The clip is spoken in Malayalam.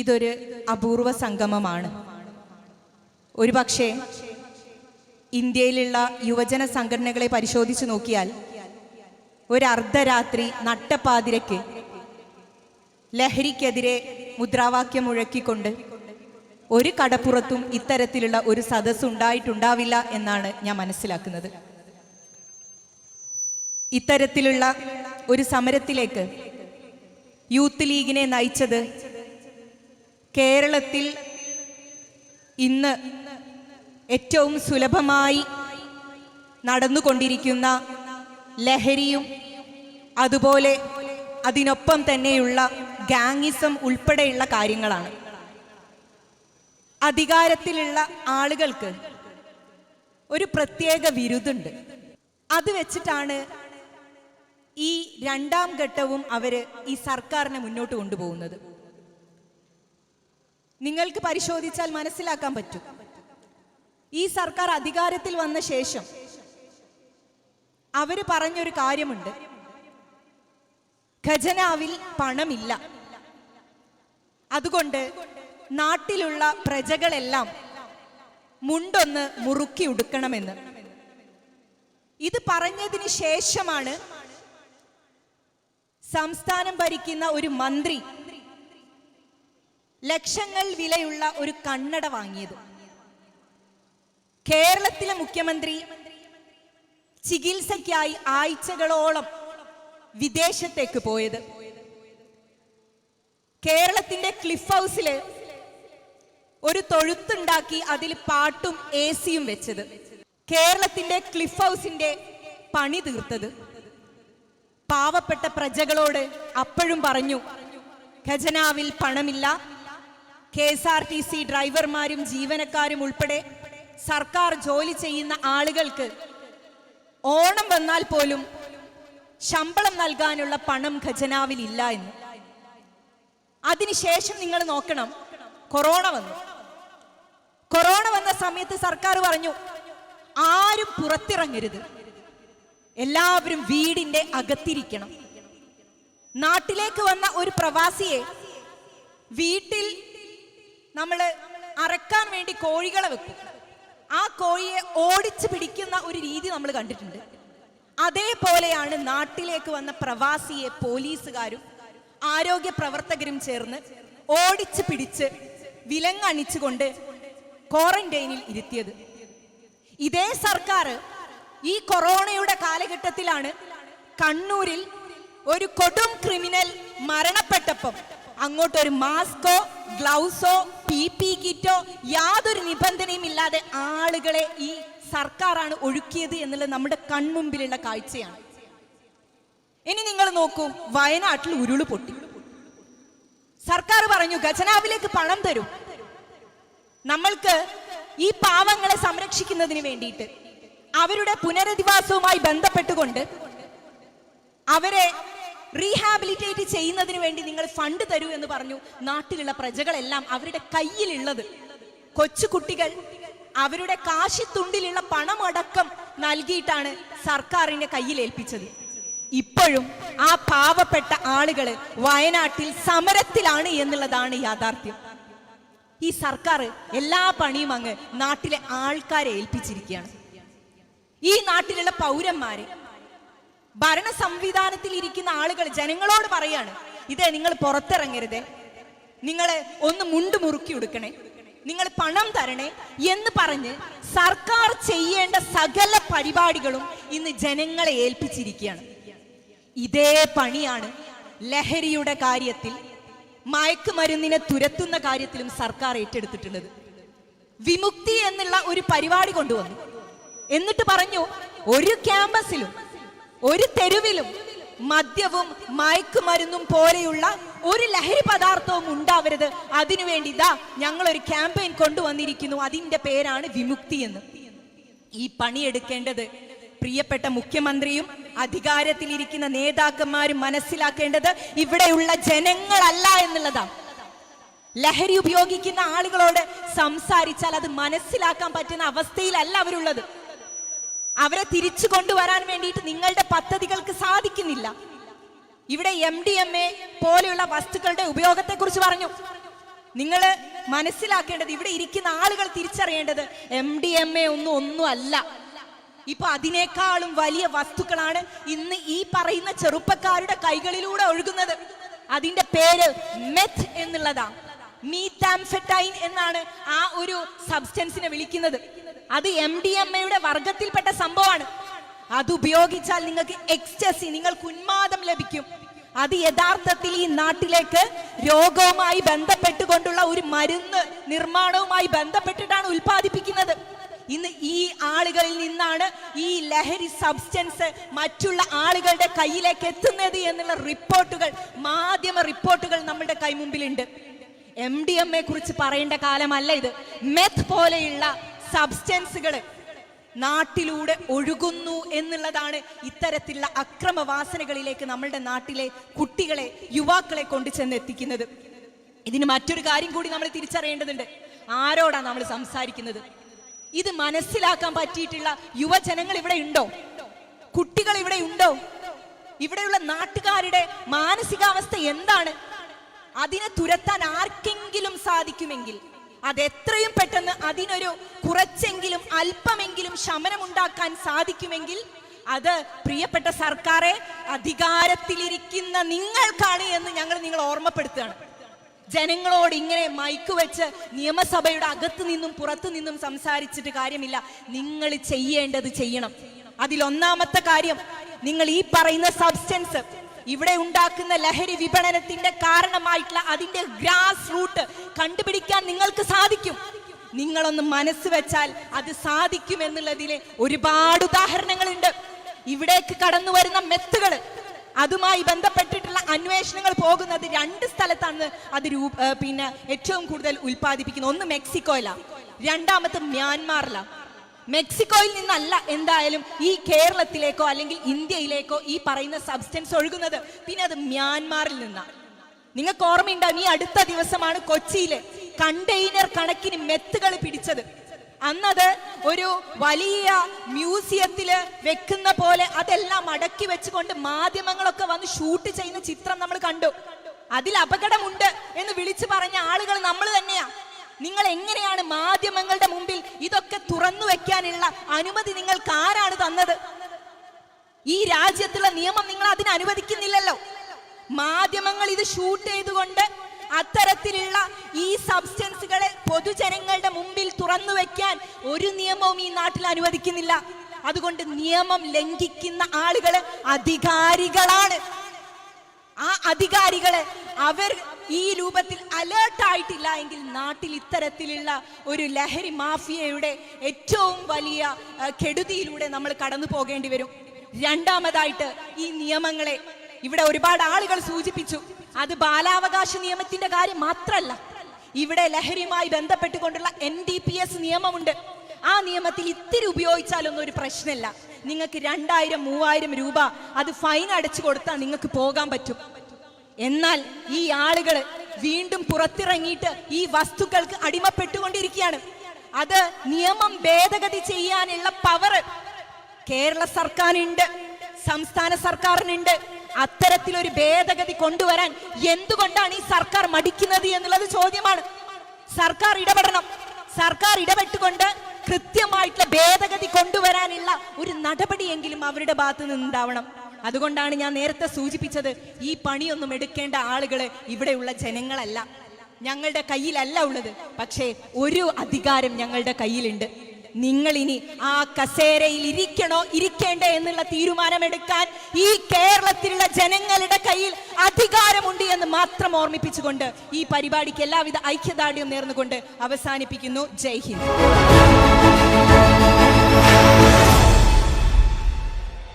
ഇതൊരു അപൂർവ സംഗമമാണ്. ഒരുപക്ഷെ ഇന്ത്യയിലുള്ള യുവജന സംഘടനകളെ പരിശോധിച്ചു നോക്കിയാൽ ഒരു അർദ്ധരാത്രി ലഹരിക്കെതിരെ മുദ്രാവാക്യം മുഴക്കിക്കൊണ്ട് ഒരു കടപ്പുറത്തും ഇത്തരത്തിലുള്ള ഒരു സദസ് ഉണ്ടായിട്ടുണ്ടാവില്ല എന്നാണ് ഞാൻ മനസ്സിലാക്കുന്നത്. ഇത്തരത്തിലുള്ള ഒരു സമരത്തിലേക്ക് യൂത്ത് ലീഗിനെ നയിച്ചത് കേരളത്തിൽ ഇന്ന് ഏറ്റവും സുലഭമായി നടന്നുകൊണ്ടിരിക്കുന്ന ലഹരിയും അതുപോലെ അതിനൊപ്പം തന്നെയുള്ള ഗാങ്ങിസം ഉൾപ്പെടെയുള്ള കാര്യങ്ങളാണ്. അധികാരത്തിലുള്ള ആളുകൾക്ക് ഒരു പ്രത്യേക വിരുദുണ്ട്. അത് വെച്ചിട്ടാണ് ഈ രണ്ടാം ഘട്ടവും അവർ ഈ സർക്കാരിനെ മുന്നോട്ട് കൊണ്ടുപോകുന്നത്. നിങ്ങൾക്ക് പരിശോധിച്ചാൽ മനസ്സിലാക്കാൻ പറ്റും. ഈ സർക്കാർ അധികാരത്തിൽ വന്ന ശേഷം അവർ പറഞ്ഞൊരു കാര്യമുണ്ട്. ഖജനാവിൽ പണമില്ല. അതുകൊണ്ട് നാട്ടിലുള്ള പ്രജകളെല്ലാം മുണ്ടൊന്ന് മുറുക്കി ഉടുക്കണമെന്ന്. ഇത് പറഞ്ഞതിന് ശേഷമാണ് സംസ്ഥാനം ഭരിക്കുന്ന ഒരു മന്ത്രി ലക്ഷങ്ങൾ വിലയുള്ള ഒരു കണ്ണട വാങ്ങിയത്. കേരളത്തിലെ മുഖ്യമന്ത്രി ചികിത്സയ്ക്കായി ആഴ്ചകളോളം വിദേശത്തേക്ക് പോയത്. കേരളത്തിന്റെ ക്ലിഫ് ഹൗസിൽ ഒരു തൊഴുത്തുണ്ടാക്കി അതിൽ പാട്ടും എ സിയും വെച്ചത്. കേരളത്തിന്റെ ക്ലിഫ് ഹൗസിന്റെ പണി തീർത്തത്. പാവപ്പെട്ട പ്രജകളോട് അപ്പോഴും പറഞ്ഞു ഖജനാവിൽ പണമില്ല K S R T C ഡ്രൈവർമാരും ജീവനക്കാരും ഉൾപ്പെടെ സർക്കാർ ജോലി ചെയ്യുന്ന ആളുകൾക്ക് ഓണം വന്നാൽ പോലും ശമ്പളം നൽകാനുള്ള പണം ഖജനാവിൽ ഇല്ല എന്ന്. അതിനുശേഷം നിങ്ങൾ നോക്കണം കൊറോണ വന്നു. കൊറോണ വന്ന സമയത്ത് സർക്കാർ പറഞ്ഞു ആരും പുറത്തിറങ്ങരുത്. എല്ലാവരും വീടിന്റെ അകത്തിരിക്കണം. നാട്ടിലേക്ക് വന്ന ഒരു പ്രവാസിയെ വീട്ടിൽ നമ്മൾ അറക്കാൻ വേണ്ടി കോഴികളെ വെക്കും. ആ കോഴിയെ ഓടിച്ചു പിടിക്കുന്ന ഒരു രീതി നമ്മൾ കണ്ടിട്ടുണ്ട്. അതേപോലെയാണ് നാട്ടിലേക്ക് വന്ന പ്രവാസിയെ പോലീസുകാരും ആരോഗ്യ പ്രവർത്തകരും ചേർന്ന് ഓടിച്ചു പിടിച്ച് വിലങ്ങണിച്ചുകൊണ്ട് ക്വാറന്റൈനിൽ ഇരുത്തിയത്. ഇതേ സർക്കാർ ഈ കൊറോണയുടെ കാലഘട്ടത്തിലാണ് കണ്ണൂരിൽ ഒരു കൊടും ക്രിമിനൽ മരണപ്പെട്ടപ്പം അങ്ങോട്ടൊരു മാസ്കോ ഗ്ലൗസോ പി പി കിറ്റോ യാതൊരു നിബന്ധനയും ഇല്ലാതെ ആളുകളെ ഈ സർക്കാരാണ് ഒഴുക്കിയത് എന്നുള്ളത് നമ്മുടെ കൺമുമ്പിലുള്ള കാഴ്ചയാണ്. ഇനി നിങ്ങൾ നോക്കൂ വയനാട്ടിൽ ഉരുൾ പൊട്ടി. സർക്കാർ പറഞ്ഞു ഖജനാവിലേക്ക് പണം തരും. നമ്മൾക്ക് ഈ പാവങ്ങളെ സംരക്ഷിക്കുന്നതിന് വേണ്ടിയിട്ട് അവരുടെ പുനരധിവാസവുമായി ബന്ധപ്പെട്ടുകൊണ്ട് അവരെ റീഹാബിലിറ്റേറ്റ് ചെയ്യുന്നതിന് വേണ്ടി നിങ്ങൾ ഫണ്ട് തരൂ എന്ന് പറഞ്ഞു നാട്ടിലുള്ള പ്രജകളെല്ലാം അവരുടെ കയ്യിലുള്ളത്. കൊച്ചുകുട്ടികൾ അവരുടെ കാശിത്തുണ്ടിലുള്ള പണമടക്കം നൽകിയിട്ടാണ് സർക്കാരിന്റെ കയ്യിൽ ഏൽപ്പിച്ചത്. ഇപ്പോഴും ആ പാവപ്പെട്ട ആളുകൾ വയനാട്ടിൽ സമരത്തിലാണ് എന്നുള്ളതാണ് യാഥാർത്ഥ്യം. ഈ സർക്കാർ എല്ലാ പണിയും അങ്ങ് നാട്ടിലെ ആൾക്കാരെ ഏൽപ്പിച്ചിരിക്കുകയാണ്. ഈ നാട്ടിലുള്ള പൗരന്മാരെ ഭരണ സംവിധാനത്തിൽ ഇരിക്കുന്ന ആളുകൾ ജനങ്ങളോട് പറയാണ് ഇതേ നിങ്ങൾ പുറത്തിറങ്ങരുതേ. നിങ്ങൾ ഒന്ന് മുണ്ട് മുറുക്കി കൊടുക്കണേ നിങ്ങൾ പണം തരണേ. എന്ന് പറഞ്ഞ് സർക്കാർ ചെയ്യേണ്ട സകല പരിപാടികളും ഇന്ന് ജനങ്ങളെ ഏൽപ്പിച്ചിരിക്കുകയാണ്. ഇതേ പണിയാണ് ലഹരിയുടെ കാര്യത്തിൽ മയക്കുമരുന്നിനെ തുരത്തുന്ന കാര്യത്തിലും സർക്കാർ ഏറ്റെടുത്തിട്ടുള്ളത്. വിമുക്തി എന്നുള്ള ഒരു പരിപാടി കൊണ്ടുവന്നു. എന്നിട്ട് പറഞ്ഞു ഒരു ക്യാമ്പസിലും ഒരു തെരുവിലും മദ്യവും മയക്കുമരുന്നും പോലെയുള്ള ഒരു ലഹരി പദാർത്ഥവും ഉണ്ടാവരുത്. അതിനുവേണ്ടി ഇതാ ഞങ്ങൾ ഒരു ക്യാമ്പയിൻ കൊണ്ടുവന്നിരിക്കുന്നു. അതിന്റെ പേരാണ് വിമുക്തി എന്ന്. ഈ പണിയെടുക്കേണ്ടത് പ്രിയപ്പെട്ട മുഖ്യമന്ത്രിയും അധികാരത്തിലിരിക്കുന്ന നേതാക്കന്മാരും മനസ്സിലാക്കേണ്ടത് ഇവിടെയുള്ള ജനങ്ങളല്ല എന്നുള്ളതാണ് ലഹരി ഉപയോഗിക്കുന്ന ആളുകളോട് സംസാരിച്ചാൽ അത് മനസ്സിലാക്കാൻ പറ്റുന്ന അവസ്ഥയിലല്ല അവരുള്ളത്. അവരെ തിരിച്ചു കൊണ്ടുവരാൻ വേണ്ടിയിട്ട് നിങ്ങളുടെ പദ്ധതികൾക്ക് സാധിക്കുന്നില്ല. ഇവിടെ എം ഡി എം എ പോലെയുള്ള വസ്തുക്കളുടെ ഉപയോഗത്തെ കുറിച്ച് പറഞ്ഞു. നിങ്ങൾ മനസ്സിലാക്കേണ്ടത് ഇവിടെ ഇരിക്കുന്ന ആളുകൾ തിരിച്ചറിയേണ്ടത് എം ഡി എം എ ഒന്നും ഒന്നും അല്ല. ഇപ്പൊ അതിനേക്കാളും വലിയ വസ്തുക്കളാണ് ഇന്ന് ഈ പറയുന്ന ചെറുപ്പക്കാരുടെ കൈകളിലൂടെ ഒഴുകുന്നത്. അതിന്റെ പേര് മെത്ത് എന്നുള്ളതാ മീതാംഫെറ്റൈൻ എന്നാണ് ആ ഒരു സബ്സ്റ്റൻസിനെ വിളിക്കുന്നത്. അത് എം ഡി എം എയുടെ വർഗത്തിൽപ്പെട്ട സംഭവമാണ്. അത് ഉപയോഗിച്ചാൽ നിങ്ങൾക്ക് എക്സ്റ്റസി നിങ്ങൾക്ക് ഉന്മാദം ലഭിക്കും. അത് യഥാർത്ഥത്തിൽ ഈ നാട്ടിലേക്ക് രോഗവുമായി ബന്ധപ്പെട്ടുകൊണ്ടുള്ള ഒരു മരുന്ന് നിർമ്മാണവുമായി ബന്ധപ്പെട്ടിട്ടാണ് ഉൽപ്പാദിപ്പിക്കുന്നത്. ഇന്ന് ഈ ആളുകളിൽ നിന്നാണ് ഈ ലഹരി സബ്സ്റ്റൻസ് മറ്റുള്ള ആളുകളുടെ കയ്യിലേക്ക് എത്തുന്നത് എന്നുള്ള റിപ്പോർട്ടുകൾ മാധ്യമ റിപ്പോർട്ടുകൾ നമ്മുടെ കൈമുമ്പിലുണ്ട് എം ഡി എം എ കുറിച്ച് പറയേണ്ട കാലമല്ല ഇത്. മെത്ത് പോലെയുള്ള സബ്സ്റ്റൻസുകൾ നാട്ടിലൂടെ ഒഴുകുന്നു എന്നുള്ളതാണ് ഇത്തരത്തിലുള്ള അക്രമവാസനകളിലേക്ക് നമ്മളുടെ നാട്ടിലെ കുട്ടികളെ യുവാക്കളെ കൊണ്ടു ചെന്ന് എത്തിക്കുന്നത് ഇതിന് മറ്റൊരു കാര്യം കൂടി നമ്മൾ തിരിച്ചറിയേണ്ടതുണ്ട്. ആരോടാണ് നമ്മൾ സംസാരിക്കുന്നത്? ഇത് മനസ്സിലാക്കാൻ പറ്റിയിട്ടുള്ള യുവജനങ്ങൾ ഇവിടെ ഉണ്ടോ? കുട്ടികൾ ഇവിടെ ഉണ്ടോ? ഇവിടെയുള്ള നാട്ടുകാരുടെ മാനസികാവസ്ഥ എന്താണ്? അതിനെ തുരത്താൻ ആർക്കെങ്കിലും സാധിക്കുമെങ്കിൽ അത് എത്രയും പെട്ടെന്ന് അതിനൊരു കുറച്ചെങ്കിലും അല്പമെങ്കിലും ശമനമുണ്ടാക്കാൻ സാധിക്കുമെങ്കിൽ അത് പ്രിയപ്പെട്ട സർക്കാരെ അധികാരത്തിലിരിക്കുന്ന നിങ്ങൾക്കാണ് എന്ന് ഞങ്ങൾ നിങ്ങൾ ഓർമ്മപ്പെടുത്തുകയാണ്. ജനങ്ങളോട് ഇങ്ങനെ മൈക്ക് വെച്ച് നിയമസഭയുടെ അകത്തു നിന്നും പുറത്തു നിന്നും സംസാരിച്ചിട്ട് കാര്യമില്ല. നിങ്ങൾ ചെയ്യേണ്ടത് ചെയ്യണം. അതിലൊന്നാമത്തെ കാര്യം നിങ്ങൾ ഈ പറയുന്ന സബ്സ്റ്റൻസ് ഇവിടെ ഉണ്ടാക്കുന്ന ലഹരി വിപണനത്തിന്റെ കാരണമായിട്ടുള്ള അതിന്റെ ഗ്രാസ് റൂട്ട് കണ്ടുപിടിക്കാൻ നിങ്ങൾക്ക് സാധിക്കും. നിങ്ങളൊന്ന് മനസ്സ് വെച്ചാൽ അത് സാധിക്കും എന്നുള്ളതിലെ ഒരുപാട് ഉദാഹരണങ്ങളുണ്ട്. ഇവിടേക്ക് കടന്നു വരുന്ന മെത്തുകൾ അതുമായി ബന്ധപ്പെട്ടിട്ടുള്ള അന്വേഷണങ്ങൾ പോകുന്നത് രണ്ട് സ്ഥലത്താണ് അത് പിന്നെ ഏറ്റവും കൂടുതൽ ഉൽപ്പാദിപ്പിക്കുന്നത്. ഒന്ന് മെക്സിക്കോയിലാണ് രണ്ടാമത്തെ മ്യാൻമാറിലാണ്. മെക്സിക്കോയിൽ നിന്നല്ല എന്തായാലും ഈ കേരളത്തിലേക്കോ അല്ലെങ്കിൽ ഇന്ത്യയിലേക്കോ ഈ പറയുന്ന സബ്സ്റ്റൻസ് ഒഴുകുന്നത്. പിന്നെ അത് മ്യാൻമാറിൽ നിന്നാണ്. നിങ്ങൾക്ക് ഓർമ്മയുണ്ടാവും ഈ അടുത്ത ദിവസമാണ് കൊച്ചിയിലെ കണ്ടെയ്നർ കണക്കിന് മെത്തുകൾ പിടിച്ചത്. അന്നത് ഒരു വലിയ മ്യൂസിയത്തിൽ വെക്കുന്ന പോലെ അതെല്ലാം അടക്കി വെച്ചുകൊണ്ട് മാധ്യമങ്ങളൊക്കെ വന്ന് ഷൂട്ട് ചെയ്യുന്ന ചിത്രം നമ്മൾ കണ്ടു. അതിൽ അപകടമുണ്ട് എന്ന് വിളിച്ചു പറഞ്ഞ ആളുകൾ നമ്മൾ തന്നെയാ. നിങ്ങൾ എങ്ങനെയാണ് മാധ്യമങ്ങളുടെ മുമ്പിൽ ഇതൊക്കെ തുറന്നു വെക്കാനുള്ള അനുമതി നിങ്ങൾക്ക് ആരാണ് തന്നത്? ഈ രാജ്യത്തുള്ള നിയമം നിങ്ങൾ അതിന് അനുവദിക്കുന്നില്ലല്ലോ. മാധ്യമങ്ങൾ ഇത് ഷൂട്ട് ചെയ്തുകൊണ്ട് അത്തരത്തിലുള്ള ഈ സബ്സ്റ്റൻസുകളെ പൊതുജനങ്ങളുടെ മുമ്പിൽ തുറന്നു വെക്കാൻ ഒരു നിയമവും ഈ നാട്ടിൽ അനുവദിക്കുന്നില്ല. അതുകൊണ്ട് നിയമം ലംഘിക്കുന്ന ആളുകൾ അധികാരികളാണ്. ആ അധികാരികളെ അവർ ഈ രൂപത്തിൽ അലേർട്ടായിട്ടില്ല എങ്കിൽ നാട്ടിൽ ഇത്തരത്തിലുള്ള ഒരു ലഹരി മാഫിയയുടെ ഏറ്റവും വലിയ കെടുതിയിലൂടെ നമ്മൾ കടന്നു പോകേണ്ടി വരും. രണ്ടാമതായിട്ട് ഈ നിയമങ്ങളെ ഇവിടെ ഒരുപാട് ആളുകൾ സൂചിപ്പിച്ചു. അത് ബാലാവകാശ നിയമത്തിന്റെ കാര്യം മാത്രമല്ല. ഇവിടെ ലഹരിയുമായി ബന്ധപ്പെട്ടുകൊണ്ടുള്ള എൻ ഡി പി എസ് നിയമമുണ്ട്. ആ നിയമത്തിൽ ഇത്തിരി ഉപയോഗിച്ചാലൊന്നും ഒരു പ്രശ്നമില്ല. നിങ്ങൾക്ക് രണ്ടായിരം മൂവായിരം രൂപ അത് ഫൈൻ അടച്ചു കൊടുത്താൽ നിങ്ങൾക്ക് പോകാൻ പറ്റും. എന്നാൽ ഈ ആളുകൾ വീണ്ടും പുറത്തിറങ്ങിയിട്ട് ഈ വസ്തുക്കൾക്ക് അടിമപ്പെട്ടുകൊണ്ടിരിക്കുകയാണ്. അത് നിയമം ഭേദഗതി ചെയ്യാനുള്ള പവർ കേരള സർക്കാരിനുണ്ട് സംസ്ഥാന സർക്കാരിനുണ്ട്. അത്തരത്തിലൊരു ഭേദഗതി കൊണ്ടുവരാൻ എന്തുകൊണ്ടാണ് ഈ സർക്കാർ മടിക്കുന്നത് എന്നുള്ളത് ചോദ്യമാണ്. സർക്കാർ ഇടപെടണം. സർക്കാർ ഇടപെട്ടുകൊണ്ട് കൃത്യമായിട്ടുള്ള ഭേദഗതി കൊണ്ടുവരാനുള്ള ഒരു നടപടിയെങ്കിലും അവരുടെ ഭാഗത്ത് നിന്നുണ്ടാവണം അതുകൊണ്ടാണ് ഞാൻ നേരത്തെ സൂചിപ്പിച്ചത് ഈ പണിയൊന്നും എടുക്കേണ്ട ആളുകൾ ഇവിടെയുള്ള ജനങ്ങളല്ല. ഞങ്ങളുടെ കയ്യിലല്ല ഉള്ളത്. പക്ഷേ ഒരു അധികാരം ഞങ്ങളുടെ കയ്യിലുണ്ട്. നിങ്ങൾ ഇനി ആ കസേരയിൽ ഇരിക്കണോ ഇരിക്കേണ്ടേ എന്നുള്ള തീരുമാനമെടുക്കാൻ ഈ കേരളത്തിലുള്ള ജനങ്ങളുടെ കയ്യിൽ അധികാരമുണ്ട് എന്ന് മാത്രം ഓർമ്മിപ്പിച്ചുകൊണ്ട് ഈ പരിപാടിക്ക് എല്ലാവിധ ഐക്യദാർഢ്യം നേർന്നുകൊണ്ട് അവസാനിപ്പിക്കുന്നു. ജയ് ഹിന്ദ്.